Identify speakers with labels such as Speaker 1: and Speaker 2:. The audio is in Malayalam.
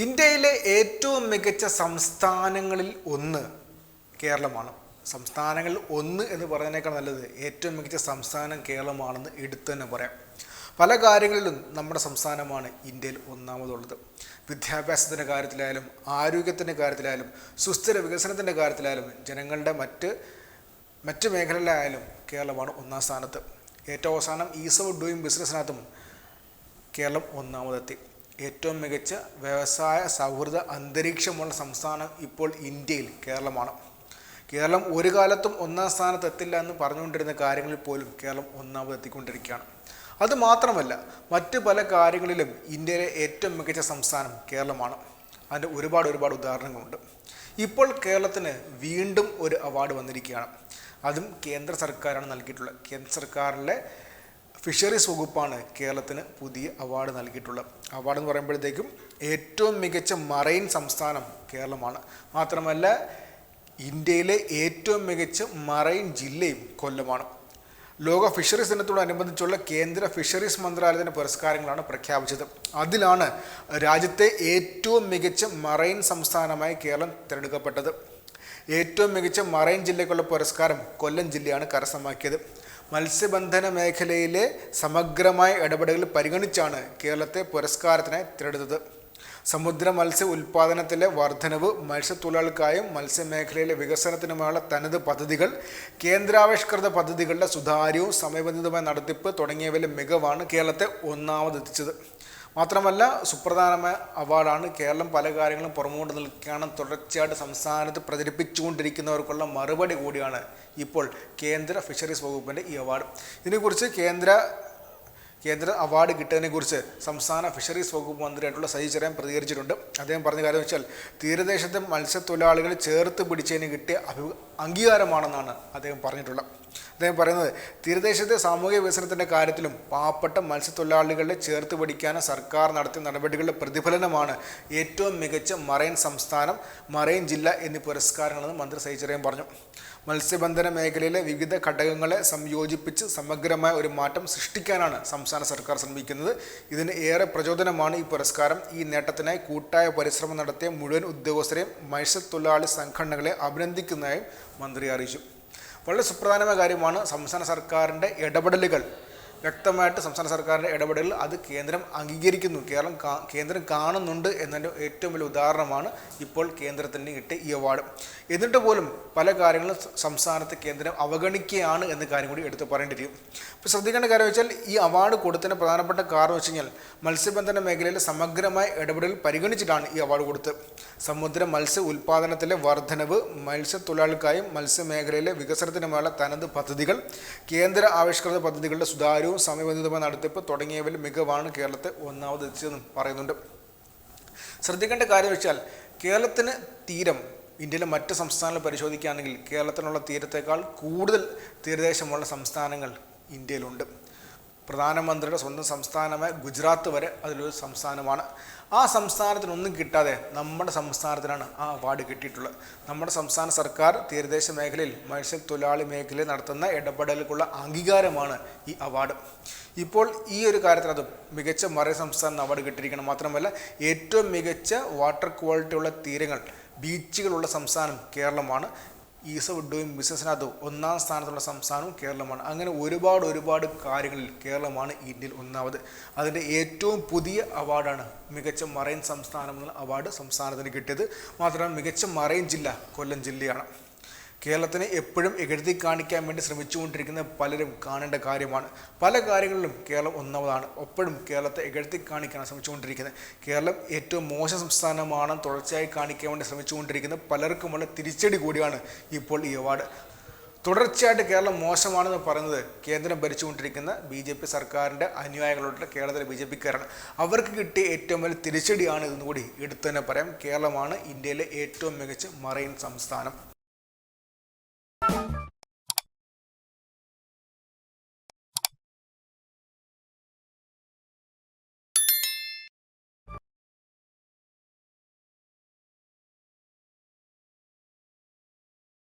Speaker 1: ഇന്ത്യയിലെ ഏറ്റവും മികച്ച സംസ്ഥാനങ്ങളിൽ ഒന്ന് കേരളമാണ്. സംസ്ഥാനങ്ങളിൽ ഒന്ന് എന്ന് പറയുന്നതിനേക്കാൾ നല്ലത് ഏറ്റവും മികച്ച സംസ്ഥാനം കേരളമാണെന്ന് എടുത്തു തന്നെ പറയാം. പല കാര്യങ്ങളിലും നമ്മുടെ സംസ്ഥാനമാണ് ഇന്ത്യയിൽ ഒന്നാമതുള്ളത്. വിദ്യാഭ്യാസത്തിന്റെ കാര്യത്തിലായാലും ആരോഗ്യത്തിന്റെ കാര്യത്തിലായാലും സുസ്ഥിര വികസനത്തിന്റെ കാര്യത്തിലായാലും ജനങ്ങളുടെ മറ്റ് മറ്റ് മേഖലയിലായാലും കേരളമാണ് ഒന്നാം സ്ഥാനത്ത്. ഏറ്റവും അവസാനം ഈസ് ഓഫ് ഡൂയിങ് ബിസിനസ്സിനകത്തും കേരളം ഒന്നാമതെത്തി. ഏറ്റവും മികച്ച വ്യവസായ സൗഹൃദ അന്തരീക്ഷമുള്ള സംസ്ഥാനം ഇപ്പോൾ ഇന്ത്യയിൽ കേരളമാണ്. കേരളം ഒരു കാലത്തും ഒന്നാം സ്ഥാനത്ത് എത്തില്ല എന്ന് പറഞ്ഞുകൊണ്ടിരുന്ന കാര്യങ്ങളിൽ പോലും കേരളം ഒന്നാമതെത്തിക്കൊണ്ടിരിക്കുകയാണ് അത് മാത്രമല്ല മറ്റ് പല കാര്യങ്ങളിലും ഇന്ത്യയിലെ ഏറ്റവും മികച്ച സംസ്ഥാനം കേരളമാണ്. അതിന്റെ ഒരുപാട് ഒരുപാട് ഉദാഹരണങ്ങളുണ്ട്. ഇപ്പോൾ കേരളത്തിന് വീണ്ടും ഒരു അവാർഡ് വന്നിരിക്കുകയാണ്. അതും കേന്ദ്ര സർക്കാരാണ് നൽകിയിട്ടുള്ളത്. കേന്ദ്ര സർക്കാരിലെ ഫിഷറീസ് വകുപ്പാണ് കേരളത്തിന് പുതിയ അവാർഡ് നൽകിയിട്ടുള്ളത്. അവാർഡ് എന്ന് പറയുമ്പോഴത്തേക്കും ഏറ്റവും മികച്ച മറൈൻ സംസ്ഥാനം കേരളമാണ്. മാത്രമല്ല ഇന്ത്യയിലെ ഏറ്റവും മികച്ച മറൈൻ ജില്ലയും കൊല്ലമാണ്. ലോക ഫിഷറീസ് ദിനത്തോടനുബന്ധിച്ചുള്ള കേന്ദ്ര ഫിഷറീസ് മന്ത്രാലയത്തിന്റെ പുരസ്കാരങ്ങളാണ് പ്രഖ്യാപിച്ചത്. അതിലാണ് രാജ്യത്തെ ഏറ്റവും മികച്ച മറൈൻ സംസ്ഥാനമായി കേരളം തിരഞ്ഞെടുക്കപ്പെട്ടത്. ഏറ്റവും മികച്ച മറൈൻ ജില്ലയ്ക്കുള്ള പുരസ്കാരം കൊല്ലം ജില്ലയാണ് കരസ്ഥമാക്കിയത്. മത്സ്യബന്ധന മേഖലയിലെ സമഗ്രമായ ഇടപെടലുകൾ പരിഗണിച്ചാണ് കേരളത്തെ പുരസ്കാരത്തിനായി തിരഞ്ഞെടുത്തത്. സമുദ്ര മത്സ്യ ഉൽപ്പാദനത്തിലെ വർധനവ് മത്സ്യത്തൊഴിലാളികൾക്കായും മത്സ്യമേഖലയിലെ വികസനത്തിനുമായുള്ള തനത് പദ്ധതികൾ കേന്ദ്രാവിഷ്കൃത പദ്ധതികളുടെ സുതാര്യവും സമയബന്ധിതമായ നടത്തിപ്പ് തുടങ്ങിയവയിലെ മികവാണ് കേരളത്തെ ഒന്നാമതെത്തിച്ചത്. മാത്രമല്ല സുപ്രധാനമായ അവാർഡാണ് കേരളം പല കാര്യങ്ങളും പുറമോട്ട് നിൽക്കുകയാണ്. തുടർച്ചയായിട്ട് സംസ്ഥാനത്ത് പ്രചരിപ്പിച്ചുകൊണ്ടിരിക്കുന്നവർക്കുള്ള മറുപടി കൂടിയാണ് ഇപ്പോൾ കേന്ദ്ര ഫിഷറീസ് വകുപ്പിന്റെ ഈ അവാർഡ്. ഇതിനെക്കുറിച്ച് കേന്ദ്ര കേന്ദ്ര അവാർഡ് കിട്ടിയതിനെക്കുറിച്ച് സംസ്ഥാന ഫിഷറീസ് വകുപ്പ് മന്ത്രിയായിട്ടുള്ള സജി ചെറിയാൻ പ്രതികരിച്ചിട്ടുണ്ട്. അദ്ദേഹം പറഞ്ഞ കാര്യം വെച്ചാൽ തീരദേശത്തെ മത്സ്യത്തൊഴിലാളികളെ ചേർത്ത് പിടിച്ചതിന് കിട്ടിയ അഭി അംഗീകാരമാണെന്നാണ് അദ്ദേഹം പറഞ്ഞിട്ടുള്ളത്. അദ്ദേഹം പറയുന്നത് തീരദേശത്തെ സാമൂഹിക വികസനത്തിന്റെ കാര്യത്തിലും പാവപ്പെട്ട മത്സ്യത്തൊഴിലാളികളെ ചേർത്ത് പിടിക്കാനും സർക്കാർ നടത്തിയ നടപടികളുടെ പ്രതിഫലനമാണ് ഏറ്റവും മികച്ച മറൈൻ സംസ്ഥാനം മറൈൻ ജില്ല എന്നീ പുരസ്കാരങ്ങളെന്ന് മന്ത്രി സഹിച്ചറിയാൻ പറഞ്ഞു. മത്സ്യബന്ധന മേഖലയിലെ വിവിധ ഘടകങ്ങളെ സംയോജിപ്പിച്ച് സമഗ്രമായ ഒരു മാറ്റം സൃഷ്ടിക്കാനാണ് സംസ്ഥാന സർക്കാർ ശ്രമിക്കുന്നത്. ഇതിന് ഏറെ പ്രചോദനമാണ് ഈ പുരസ്കാരം. ഈ നേട്ടത്തിനായി കൂട്ടായ പരിശ്രമം നടത്തിയ മുഴുവൻ ഉദ്യോഗസ്ഥരെയും മത്സ്യത്തൊഴിലാളി സംഘടനകളെ അഭിനന്ദിക്കുന്നതായും മന്ത്രി അറിയിച്ചു. വളരെ സുപ്രധാനമായ കാര്യമാണ് സംസ്ഥാന സർക്കാരിന്റെ ഇടപെടലുകൾ. വ്യക്തമായിട്ട് സംസ്ഥാന സർക്കാരിന്റെ ഇടപെടൽ അത് കേന്ദ്രം അംഗീകരിക്കുന്നു. കേരളം കേന്ദ്രം കാണുന്നുണ്ട് എന്നതിന്റെ ഏറ്റവും വലിയ ഉദാഹരണമാണ് ഇപ്പോൾ കേന്ദ്രത്തിന് കിട്ടിയ ഈ അവാർഡ് എന്നിട്ട് പോലും പല കാര്യങ്ങളും സംസ്ഥാനത്ത് കേന്ദ്രം അവഗണിക്കുകയാണ് എന്ന കാര്യം കൂടി എടുത്ത് പറയേണ്ടിയിരിക്കും ഇപ്പോൾ ശ്രദ്ധിക്കേണ്ട കാര്യം വെച്ചാൽ ഈ അവാർഡ് കൊടുത്തതിന് പ്രധാനപ്പെട്ട കാരണം വെച്ച് കഴിഞ്ഞാൽ മത്സ്യബന്ധന മേഖലയിലെ സമഗ്രമായ ഇടപെടൽ പരിഗണിച്ചിട്ടാണ് ഈ അവാർഡ് കൊടുത്തത്. സമുദ്ര മത്സ്യ ഉൽപ്പാദനത്തിലെ വർധനവ് മത്സ്യത്തൊഴിലാളികൾക്കായും മത്സ്യമേഖലയിലെ വികസനത്തിനുമുള്ള തനത് പദ്ധതികൾ കേന്ദ്ര ആവിഷ്കൃത പദ്ധതികളുടെ സുതാര്യവും സമയബന്ധിതമായ നടത്തിപ്പ് തുടങ്ങിയവയിൽ മികവാണ് കേരളത്തെ ഒന്നാമത് എത്തിച്ചതെന്നും പറയുന്നുണ്ട്. ശ്രദ്ധിക്കേണ്ട കാര്യം വെച്ചാൽ കേരളത്തിന് തീരം ഇന്ത്യയിലെ മറ്റ് സംസ്ഥാനങ്ങൾ പരിശോധിക്കുകയാണെങ്കിൽ കേരളത്തിനുള്ള തീരത്തേക്കാൾ കൂടുതൽ തീരദേശമുള്ള സംസ്ഥാനങ്ങൾ ഇന്ത്യയിലുണ്ട്. പ്രധാനമന്ത്രിയുടെ സ്വന്തം സംസ്ഥാനമായ ഗുജറാത്ത് വരെ അതിലൊരു സംസ്ഥാനമാണ്. ആ സംസ്ഥാനത്തിനൊന്നും കിട്ടാതെ നമ്മുടെ സംസ്ഥാനത്തിനാണ് ആ അവാർഡ് കിട്ടിയിട്ടുള്ളത്. നമ്മുടെ സംസ്ഥാന സർക്കാർ തീരദേശ മേഖലയിൽ മത്സ്യത്തൊഴിലാളി മേഖലയിൽ നടത്തുന്ന ഇടപെടലുകൾക്കുള്ള അംഗീകാരമാണ് ഈ അവാർഡ്. ഇപ്പോൾ ഈ ഒരു കാര്യത്തിൽ അത് മികച്ച മറേ സംസ്ഥാനം അവാർഡ് കിട്ടിയിരിക്കണം മാത്രമല്ല ഏറ്റവും മികച്ച വാട്ടർ ക്വാളിറ്റി ഉള്ള തീരങ്ങൾ ബീച്ചുകളുള്ള സംസ്ഥാനം കേരളമാണ്. ഈസ് ഓഫ് ഡൂയിങ് ബിസിനസ്സിനകത്ത് ഒന്നാം സ്ഥാനത്തുള്ള സംസ്ഥാനവും കേരളമാണ്. അങ്ങനെ ഒരുപാട് ഒരുപാട് കാര്യങ്ങളിൽ കേരളമാണ് ഇന്ത്യയിൽ ഒന്നാമത്. അതിന്റെ ഏറ്റവും പുതിയ അവാർഡാണ് മികച്ച മറൈൻ സംസ്ഥാനം എന്നുള്ള അവാർഡ് സംസ്ഥാനത്തിന് കിട്ടിയത്. മാത്രമല്ല മികച്ച മറൈൻ ജില്ല കൊല്ലം ജില്ലയാണ്. കേരളത്തിനെ എപ്പോഴും എഴുതി കാണിക്കാൻ വേണ്ടി ശ്രമിച്ചുകൊണ്ടിരിക്കുന്ന പലരും കാണേണ്ട കാര്യമാണ്. പല കാര്യങ്ങളിലും കേരളം ഒന്നാമതാണ്. എപ്പോഴും കേരളത്തെ എഴുതി കാണിക്കാൻ ശ്രമിച്ചുകൊണ്ടിരിക്കുന്നത്. കേരളം ഏറ്റവും മോശം സംസ്ഥാനമാണ് തുടർച്ചയായി കാണിക്കാൻ വേണ്ടി ശ്രമിച്ചുകൊണ്ടിരിക്കുന്ന പലർക്കുമുള്ള തിരിച്ചടി കൂടിയാണ് ഇപ്പോൾ ഈ അവാർഡ്. തുടർച്ചയായിട്ട് കേരളം മോശമാണെന്ന് പറയുന്നത് കേന്ദ്രം ഭരിച്ചുകൊണ്ടിരിക്കുന്ന ബി ജെ പി സർക്കാരിന്റെ അനുയായികളോട്ട് കേരളത്തിലെ ബി ജെ പിക്കാരാണ്. അവർക്ക് കിട്ടിയ ഏറ്റവും വലിയ തിരിച്ചടിയാണ് ഇതെന്നുകൂടി എടുത്തു തന്നെ പറയാം. കേരളമാണ് ഇന്ത്യയിലെ ഏറ്റവും മികച്ച മറൈൻ സംസ്ഥാനം.